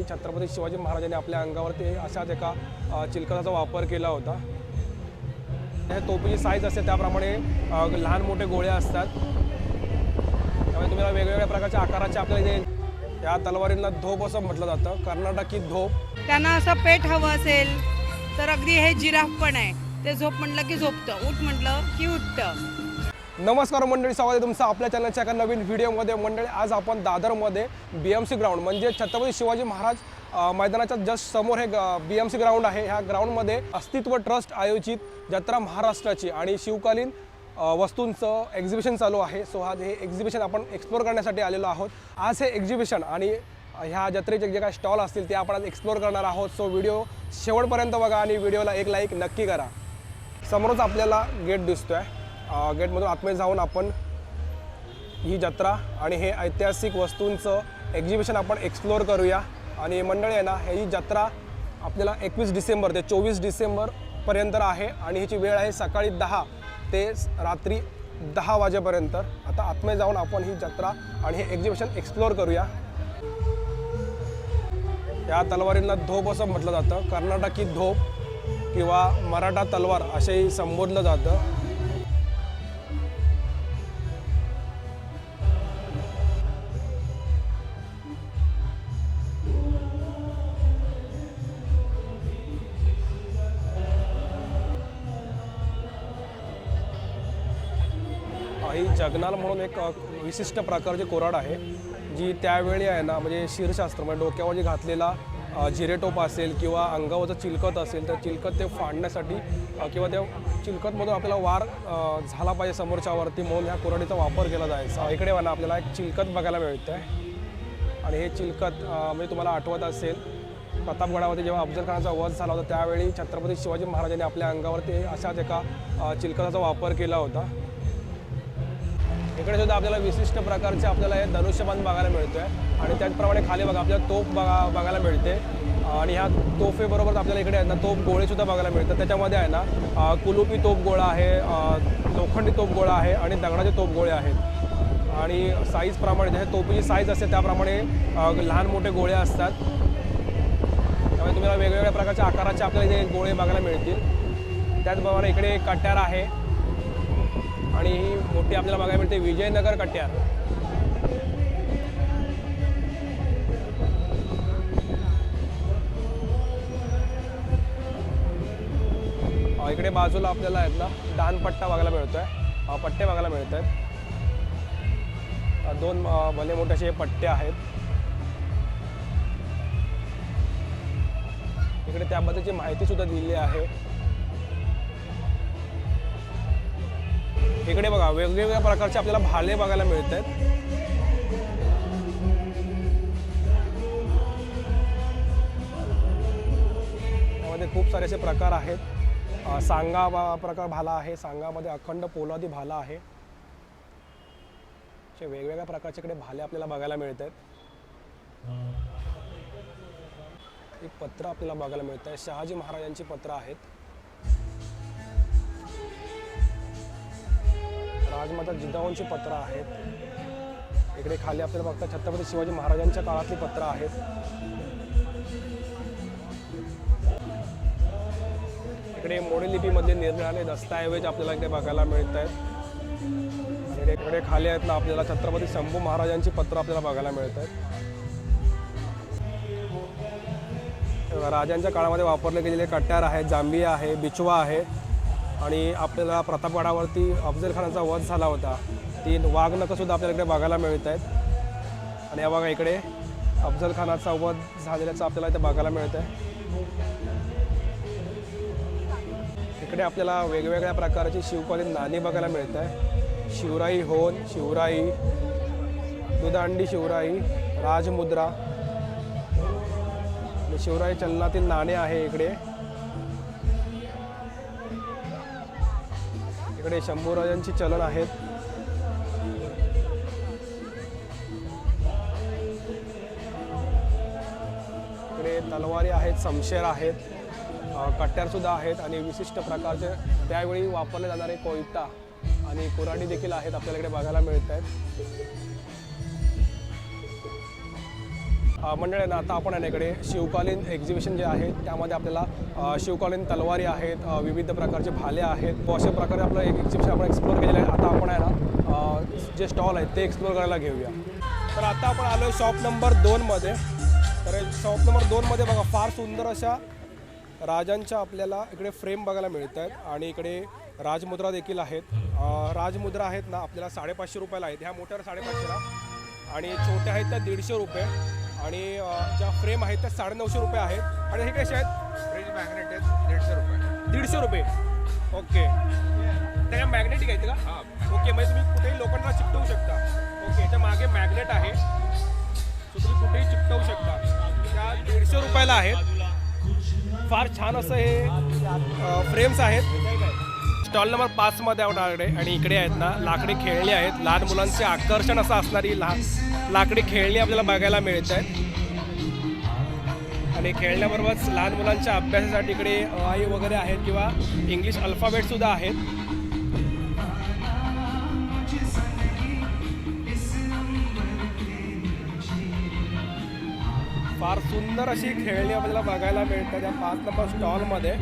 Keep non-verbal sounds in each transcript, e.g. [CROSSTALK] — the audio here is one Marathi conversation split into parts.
त्यावेळी छत्रपती शिवाजी महाराजांनी आपल्या अंगावरती अशाच एका अ, चिलखताचा वापर केला होता. त्या टोपीची साईज असते त्याप्रमाणे लहान मोठे गोळे असतात. त्यामुळे तुम्हाला वेगवेगळ्या प्रकारच्या आकाराचे आपल्याला जे या तलवारींना धोप असं म्हटलं जातं कर्नाटकी धोप. त्यांना असं पेट हवं असेल तर अगदी हे जिराफ पण आहे. ते झोप म्हटलं की झोपतं उठ म्हटलं की उठतं. नमस्कार मंडळी स्वागत आहे तुमचं आपल्या चॅनलच्या एका नवीन व्हिडिओमध्ये. मंडळी आज आपण दादरमध्ये बी एम सी ग्राउंड म्हणजे छत्रपती शिवाजी महाराज मैदानाच्या जस्ट समोर हे बी एम सी ग्राउंड आहे. ह्या ग्राउंडमध्ये अस्तित्व ट्रस्ट आयोजित जत्रा महाराष्ट्राची आणि शिवकालीन वस्तूंचं एक्झिबिशन चालू आहे. सो आज हे एक्झिबिशन आपण एक्सप्लोर करण्यासाठी आलेलो आहोत. आज हे एक्झिबिशन आणि ह्या जत्रेचे जे काही स्टॉल असतील ते आपण आज एक्सप्लोर करणार आहोत. सो व्हिडिओ शेवटपर्यंत बघा आणि व्हिडिओला एक लाईक नक्की करा. समोरच आपल्याला गेट दिसतो आहे गेटमधून आतमध्ये जाऊन आपण ही जत्रा आणि हे ऐतिहासिक वस्तूंचं एक्झिबिशन आपण एक्सप्लोअर करूया. आणि मंडळी आहे ना ही जत्रा आपल्याला एकवीस डिसेंबर ते चोवीस डिसेंबरपर्यंत आहे. आणि ह्याची वेळ आहे सकाळी दहा ते रात्री दहा वाजेपर्यंत. आता आतमध्ये जाऊन आपण ही जत्रा आणि हे एक्झिबिशन एक्सप्लोअर करूया. या तलवारींना धोप असं म्हटलं जातं. कर्नाटकी धोप किंवा मराठा तलवार असेही संबोधलं जातं. ही जगनाल म्हणून एक विशिष्ट प्रकारची कोराड आहे जी त्यावेळी आहे ना म्हणजे शिरशास्त्र म्हणजे डोक्यावर जे घातलेला जिरेटोप असेल किंवा अंगावरचं चिलकत असेल तर चिलकत ते फाडण्यासाठी किंवा त्या चिलकतमधून आपल्याला वार झाला पाहिजे समोरच्यावरती म्हणून ह्या कोराडीचा वापर केला जायचा. इकडे म्हणा आपल्याला एक चिलकत बघायला मिळतं आहे आणि हे चिलकत म्हणजे तुम्हाला आठवत असेल प्रतापगडावरती जेव्हा अफजल खानाचा वध झाला होता त्यावेळी छत्रपती शिवाजी महाराजांनी आपल्या अंगावरती अशाच एका चिलकताचा वापर केला होता. इकडे सुद्धा आपल्याला विशिष्ट प्रकारचे आपल्याला हे धनुष्यबाण बघायला मिळतो आहे आणि त्याचप्रमाणे खाली बघा आपल्याला तोफ बघा बघायला मिळते. आणि ह्या तोफेबरोबर आपल्याला इकडे आहे ना तोफ गोळेसुद्धा बघायला मिळतात. त्याच्यामध्ये आहे ना कुलुपी तोफ गोळा आहे लोखंडी तोफ गोळा आहे आणि दगडाचे तोफ गोळे आहेत. आणि साईजप्रमाणे जसे तोफीची साईज असते त्याप्रमाणे लहान मोठे गोळे असतात. त्यामुळे तुम्हाला वेगवेगळ्या प्रकारच्या आकाराचे आपल्याला इथे गोळे बघायला मिळतील. त्याचप्रमाणे इकडे कट्यार आहे. आणि ही मोठी आपल्याला बघायला मिळते विजयनगर कट्यार. इकडे बाजूला आपल्याला आहेत ना दानपट्टा बघायला मिळतोय. पट्टे बघायला मिळत आहेत दोन भले मोठे असे पट्टे आहेत. इकडे त्याबद्दलची माहिती सुद्धा दिली आहे. इकडे बघा वेगवेगळ्या प्रकारचे आपल्याला भाले बघायला मिळत आहेत त्यामध्ये खूप सारे असे प्रकार आहेत. सांगा प्रकार भाला आहे. सांगामध्ये अखंड पोलादी भाला आहे. असे वेगवेगळ्या प्रकारचे इकडे भाले आपल्याला बघायला मिळत आहेत एक पत्र आपल्याला बघायला मिळत आहे शहाजी महाराजांची पत्र आहेत. राजमाता जिजाऊंची पत्र आहेत. इकडे खाली आपल्याला बघता छत्रपती शिवाजी महाराजांच्या काळातली पत्र आहेत. इकडे मोडी लिपीमध्ये निरनिराळे दस्तऐवज आपल्याला इकडे बघायला मिळत आहेत इकडे इकडे खाली आहेत ना आपल्याला छत्रपती शंभू महाराजांची पत्र आपल्याला बघायला मिळत आहेत राजांच्या काळामध्ये वापरले गेलेले कट्यार आहे जांभिया आहे बिचवा आहे. आणि आपल्याला प्रतापगडावरती अफजल खानाचा वध झाला होता. ती वाघनखंसुद्धा आपल्याला इकडे बघायला मिळत आहेत. आणि या बघा इकडे अफजल खानाचा वध झालेल्याचं आपल्याला इथे बघायला मिळत आहे. इकडे आपल्याला वेगवेगळ्या प्रकारची शिवकालीन नाणी बघायला मिळत आहे. शिवराई होन शिवराई दुदांडी शिवराई राजमुद्रा. शिवराई चलनातील नाणे आहे इकडे. इकडे शंभूराजांची चलन आहेत. इकडे तलवारी आहेत समशेर आहेत कट्ट्यारसुद्धा कट्यारसुद्धा आहेत आणि विशिष्ट प्रकारचे त्यावेळी वापरले जाणारे कोयता आणि कुराडी देखील आहेत आपल्याला इकडे बघायला मिळत आहेत अ, आहे ना आता आपण आहे ना इकडे शिवकालीन एक्झिबिशन जे आहे त्यामध्ये आपल्याला शिवकालीन तलवारी आहेत विविध प्रकारचे भाले आहेत. व अशा प्रकारे आपलं एक एक्झिबिशन आपण एक्सप्लोर केलेलं आहे. आता आपण आहे ना जे स्टॉल आहेत ते एक्सप्लोर करायला घेऊया. तर आता आपण आलो आहे शॉप नंबर दोनमध्ये तर शॉप नंबर दोनमध्ये बघा फार सुंदर अशा राजांच्या आपल्याला इकडे फ्रेम बघायला मिळत आहेत आणि इकडे राजमुद्रा देखील आहेत. राजमुद्रा आहेत ना आपल्याला साडेपाचशे रुपयाला आहेत. ह्या मोठ्या साडेपाचशेला. आणि छोट्या आहेत त्या दीडशे रुपये. आणि ज्या फ्रेम आहेत त्या साडेनऊशे रुपये आहेत. आणि हे कसे आहेत? फ्रीज मॅग्नेट आहेत दीडशे रुपये. दीडशे रुपये. ओके. त्या मॅग्नेटिक आहेत का? हा. ओके म्हणजे तुम्ही कुठेही लोकांना चिकटवू शकता. ओके याच्या मागे मॅग्नेट आहे. सो तुम्ही कुठेही चिकटवू शकता. त्या दीडशे रुपयाला आहेत. फार छान असं हे फ्रेम्स आहेत. स्टॉल नंबर पाचमध्ये आकडे आणि इकडे आहेत ना लाकडी खेळणी आहेत. लहान मुलांचे आकर्षण असं असणारी लहान लाकडी खेळणी आपल्याला बघायला मिळत आहेत. आणि खेळण्याबरोबरच लहान मुलांच्या अभ्यासासाठी इकडे आई वगैरे आहेत किंवा इंग्लिश अल्फाबेटसुद्धा आहेत. फार सुंदर अशी खेळणी आपल्याला बघायला मिळतात या पाच नंबर स्टॉलमध्ये.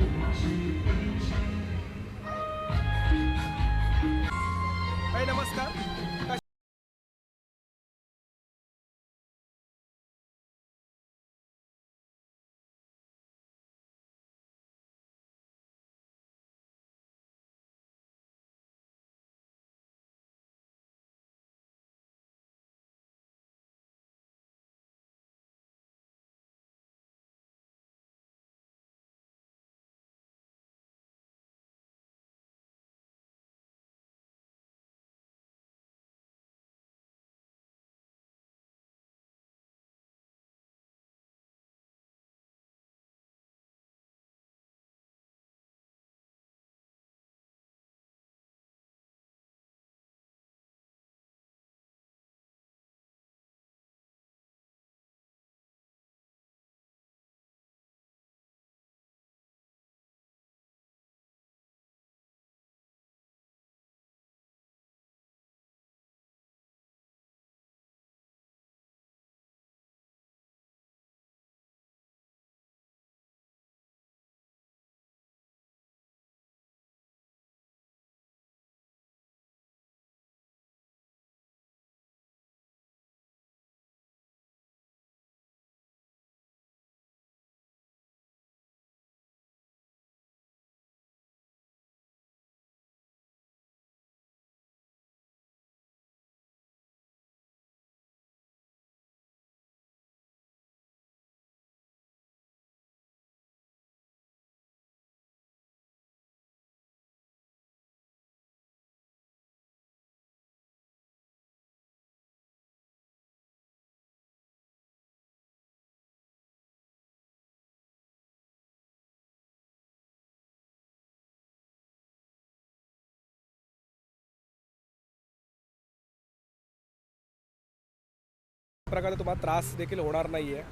प्रकारे तुम्हाला त्रास देखील होणार नाही आहे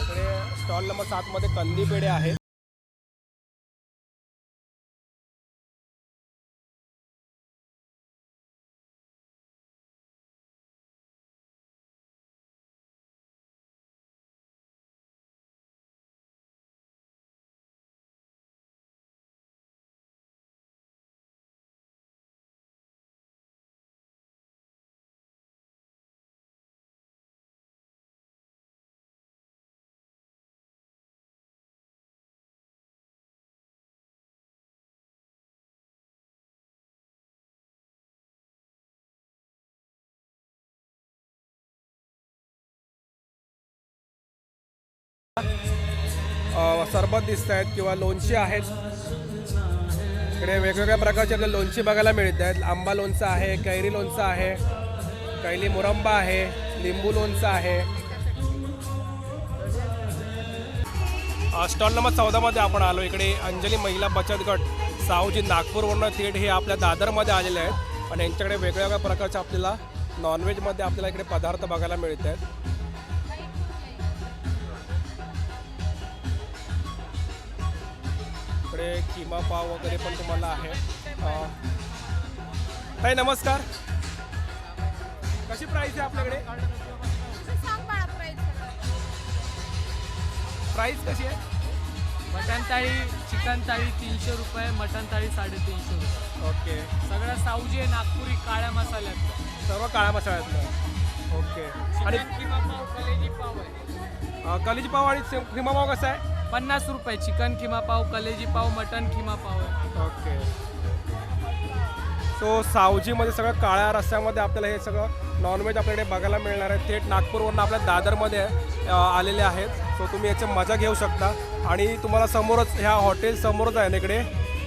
इकडे स्टॉल नंबर सातमध्ये कंदी पेढे आहेत. सरबत दिसत आहेत किंवा लोणची आहेत. इकडे वेगवेगळ्या प्रकारचे आपल्याला लोणची बघायला मिळत आहेत. आंबा लोणचं आहे कैरी लोणचं आहे कैली मुरंबा आहे लिंबू लोणचं आहे. स्टॉल नंबर चौदामध्ये आपण आलो. इकडे अंजली महिला बचत गट सावजी नागपूरवरनं थेट हे आपल्या दादरमध्ये आलेले आहेत. आणि यांच्याकडे वेगवेगळ्या प्रकारचे आपल्याला नॉनव्हेजमध्ये आपल्याला इकडे पदार्थ बघायला मिळत आहेत. इकडे किमा पाव वगैरे पण तुम्हाला आहे. ताई नमस्कार. कशी प्राईस आहे आपल्याकडे? प्राईस कशी आहे? मटन थाळी चिकन थाळी तीनशे रुपये मटन थाळी साडेतीनशे रुपये. ओके. सगळं सावजी आहे नागपुरी काळ्या मसाल्यात. सर्व काळ्या मसाल्यातलं ओके. आणि किमा पाव कलेजी पाव आहे. कलेजी पाव आणि किमा पाव कसा आहे? पन्नास रुपये चिकन किमा पाव कलेजी पाव मटन किमा पाव. आहे ओके. सो सावजीमध्ये सगळं काळ्या रस्त्यामध्ये आपल्याला हे सगळं नॉनव्हेज आपल्याकडे बघायला मिळणार आहे. थेट नागपूरवरून आपल्या दादरमध्ये आलेले आहेत. सो तुम्ही याची मजा घेऊ शकता. आणि तुम्हाला समोरच ह्या हॉटेल समोरच आहे ना इकडे?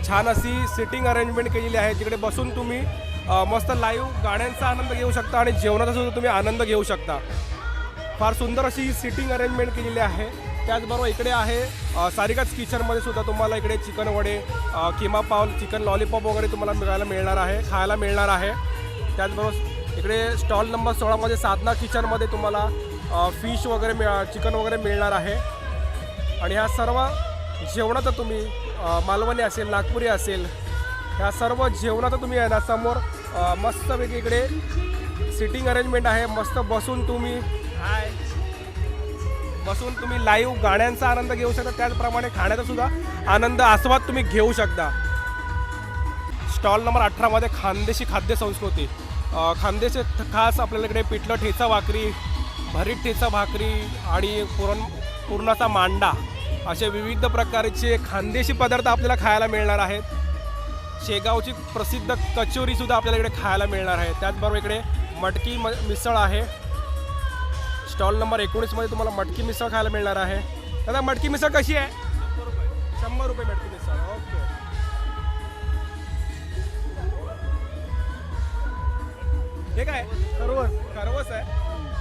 छान अशी सिटिंग अरेंजमेंट केलेली आहे. तिकडे बसून तुम्ही मस्त लाईव्ह गाण्यांचा आनंद घेऊ शकता आणि जेवणाचा सुद्धा तुम्ही आनंद घेऊ शकता. फार सुंदर अशी सिटिंग अरेंजमेंट केलेली आहे. त्याचबरोबर इकडे आहे सारिकाच किचनमध्ये सुद्धा तुम्हाला इकडे चिकन वडे किमा पाव चिकन लॉलीपॉप वगैरे तुम्हाला मिळायला मिळणार आहे खायला मिळणार आहे. त्याचबरोबर इकडे स्टॉल नंबर सोळामध्ये साधना किचनमध्ये तुम्हाला फिश वगैरे मिळ चिकन वगैरे मिळणार आहे. आणि ह्या सर्व जेवणाचं तुम्ही मालवणी असेल नागपुरी असेल ह्या सर्व जेवणाचं तुम्ही आहे ना समोर मस्तपैकी इकडे सिटिंग अरेंजमेंट आहे. मस्त बसून तुम्ही हाय बसून तुम्ही लाईव्ह गाण्यांचा आनंद घेऊ शकता. त्याचप्रमाणे खाण्याचा सुद्धा आनंद आस्वाद तुम्ही घेऊ शकता. स्टॉल नंबर अठरामध्ये खानदेशी खाद्य संस्कृती. खानदेशी खास आपल्याला इकडे पिठलं ठेचा भाकरी भरीत ठेचा भाकरी आणि पुरण पुरणाचा मांडा असे विविध प्रकारचे खानदेशी पदार्थ आपल्याला खायला मिळणार आहेत. शेगावची प्रसिद्ध कचोरीसुद्धा आपल्याला इकडे खायला मिळणार आहे. त्याचबरोबर इकडे मटकी म मिसळ आहे. स्टॉल नंबर एकोणीसमध्ये तुम्हाला मटकी मिसळ खायला मिळणार आहे. दादा मटकी मिसळ कशी आहे? शंभर रुपये मटकी मिसळ. ओके. हे काय? खरवस. खरवस आहे?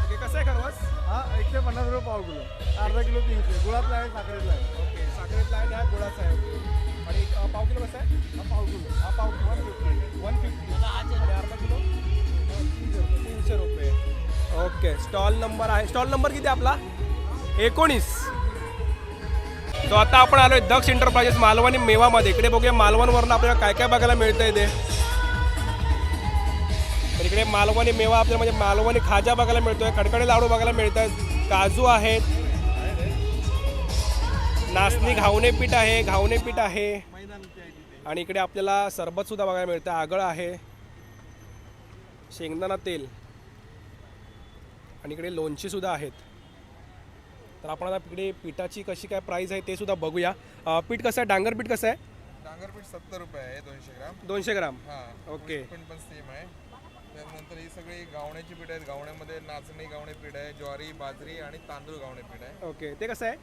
ओके कसं आहे खरवस? हा एकशे पन्नास रुपये पाव किलो. अर्धा किलो तीनशे. गुळातला आहे साखरेतला आहे. ओके साखरेतला आहे आणि हा गुळाचा आहे. आणि अ, पाव किलो कसं आहे? हा पाव किलो. हा पाव वन फिफ्टी वन फिफ्टी आणि अर्धा किलो? तीनशे रुपये. ओके स्टॉल नंबर आहे. स्टॉल नंबर किती आपला? एकोणीस. तो आता आपण आलोय दक्ष एंटरप्राइजेस मालवणी मेवामध्ये. इकडे बघूया मालवणवरून आपल्याला काय काय बघायला मिळतं ते तर इकडे मालवणी मेवा आपल्याला म्हणजे मालवणी खाजा बघायला मिळतोय खडखडे लाडू बघायला मिळत आहेत काजू आहेत नाचणी घावणे पीठ आहे घावणे पीठ आहे आणि इकडे आपल्याला सरबत सुद्धा बघायला मिळतं आगळ आहे शेंगदाणा तेल. आणि इकडे लोणची सुद्धा आहेत. तर आपण आता इकडे पिठाची कशी काय प्राईस आहे ते सुद्धा बघूया. अं, पीठ कसं आहे? डांगर पीठ कसं आहे? डांगरपीठ सत्तर रुपये आहे दोनशे ग्राम. दोनशे ग्राम. हा ओके. पण पण सेम आहे. त्यानंतर ही सगळी गावण्याची पीठ आहेत. गावण्यामध्ये नाचणी गावणे पीठ आहे ज्वारी बाजरी आणि तांदूळ गावणे पीठ आहे. ओके. ते कसं आहे?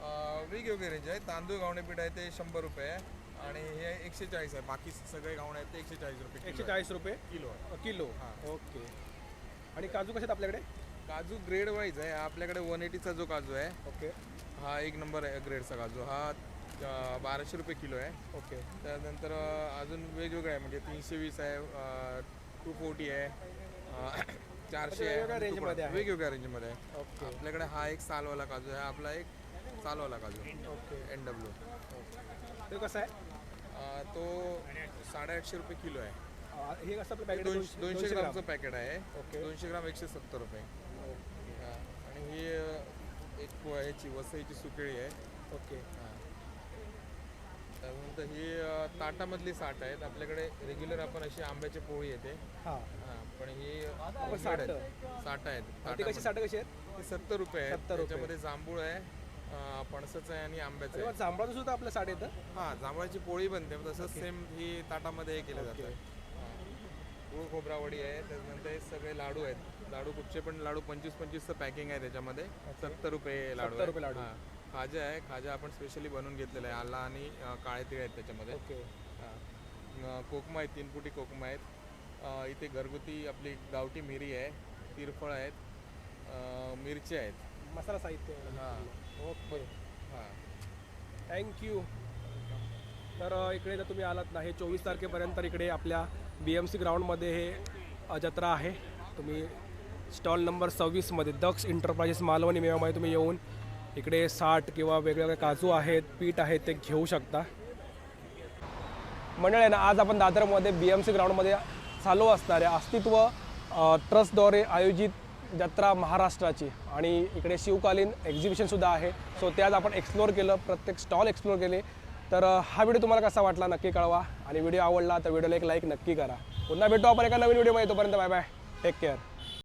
अं, वेगवेगळे रेंज आहे. तांदूळ गावणे पीठ आहे ते शंभर रुपये आहे. आणि हे एकशे चाळीस आहे. बाकी सगळे गावणे आहेत ते एकशे चाळीस रुपये एकशे किलो आहे. चाळीस रुपये? किलो आहे. किलो. हां. ओके. आणि काजू कसे आहेत आपल्याकडे? काजू ग्रेड वाईज आहे. आपल्याकडे वन एटीचा जो काजू आहे ओके. हा एक नंबर आहे ग्रेडचा काजू. हा अं, बाराशे रुपये किलो आहे. ओके. त्यानंतर अ, अजून वेगवेगळे आहे. म्हणजे तीनशे वीस आहे टू फोर्टी आहे अ, [COUGHS] चारशे आहे वेगवेगळ्या आणि range मध्ये आहे. वेगवेगळ्या रेंजमध्ये आहे. ओके. आपल्याकडे हा एक सालवाला काजू आहे. आपला एक सालवाला काजू. ओके. एन डब्ल्यू ते कसं आहे? तो साडेआठशे रुपये किलो आहे. अं, हे कसं आपलं पॅकेट दोनशे दोनशे ग्रामचं पॅकेट आहे. ओके. दोनशे ग्राम एकशे सत्तर रुपये. ही एक पो- ह्याची वसईची सुकेळी आहे. ओके. हा. त्यानंतर ही अ, ताटामधली साठ आहेत. आपल्याकडे रेग्युलर आपण अशी आंब्याची पोळी येते. हां. हा, पण ही साठ. साठ आहेत. साठ आहेत. ते कशी ताटामध्ये. साठ कशी आहेत? ही सत्तर रुपये आहेत. 70 रुपये. त्याच्यामध्ये जांभूळ आहे अ, पणसाचं आहे आणि आंब्याचं आहे. जांभळाचं सुद्धा आपलं साठ येतं? हा जांभळाची पोळी बनते. तसंच सेम ही ताटामध्ये हे केलं जातं. गुळ खोबरावडी आहे. त्याच्यानंतर हे सगळे लाडू आहेत. लाडू कुठचे पण लाडू पंचवीस पंचवीसचं पॅकिंग आहे त्याच्यामध्ये. सत्तर रुपये लाडू 70 रुपये. लाडू. हा. खाजा आहे. खाजा आपण स्पेशली बनवून घेतलेला आहे. आला आणि काळे तीळ आहेत त्याच्यामध्ये. ओके. हा. कोकमा आहेत तीन फुटी कोकमा आहेत. इथे घरगुती आपली गावठी मिरी आहे तिरफळ आहेत अ, मिरच्या आहेत. मसाला साहित्य हा. ओके. हां. थँक्यू तर इकडे जर तुम्ही आलात ना हे चोवीस तारखेपर्यंत तर इकडे आपल्या बी एम सी ग्राउंडमध्ये हे जत्रा आहे. तुम्ही स्टॉल नंबर सव्वीसमध्ये दक्ष इंटरप्राइजेस मालवणी मेवामध्ये तुम्ही येऊन इकडे साठ किंवा वेगवेगळे काजू आहेत पीठ आहेत ते घेऊ शकता. मंडळ आहे ना आज आपण दादरमध्ये बी एम सी ग्राउंडमध्ये चालू असणाऱ्या अस्तित्व ट्रस्टद्वारे आयोजित जत्रा महाराष्ट्राची आणि इकडे शिवकालीन एक्झिबिशनसुद्धा आहे. सो ते आज आपण एक्सप्लोअर केलं प्रत्येक स्टॉल एक्सप्लोअर केले. तर हा व्हिडिओ तुम्हाला कसा वाटला नक्की कळवा. आणि व्हिडिओ आवडला तर व्हिडिओला एक लाईक नक्की करा. पुन्हा भेटू आपण एका नवीन व्हिडिओमध्ये तोपर्यंत बाय बाय टेक केअर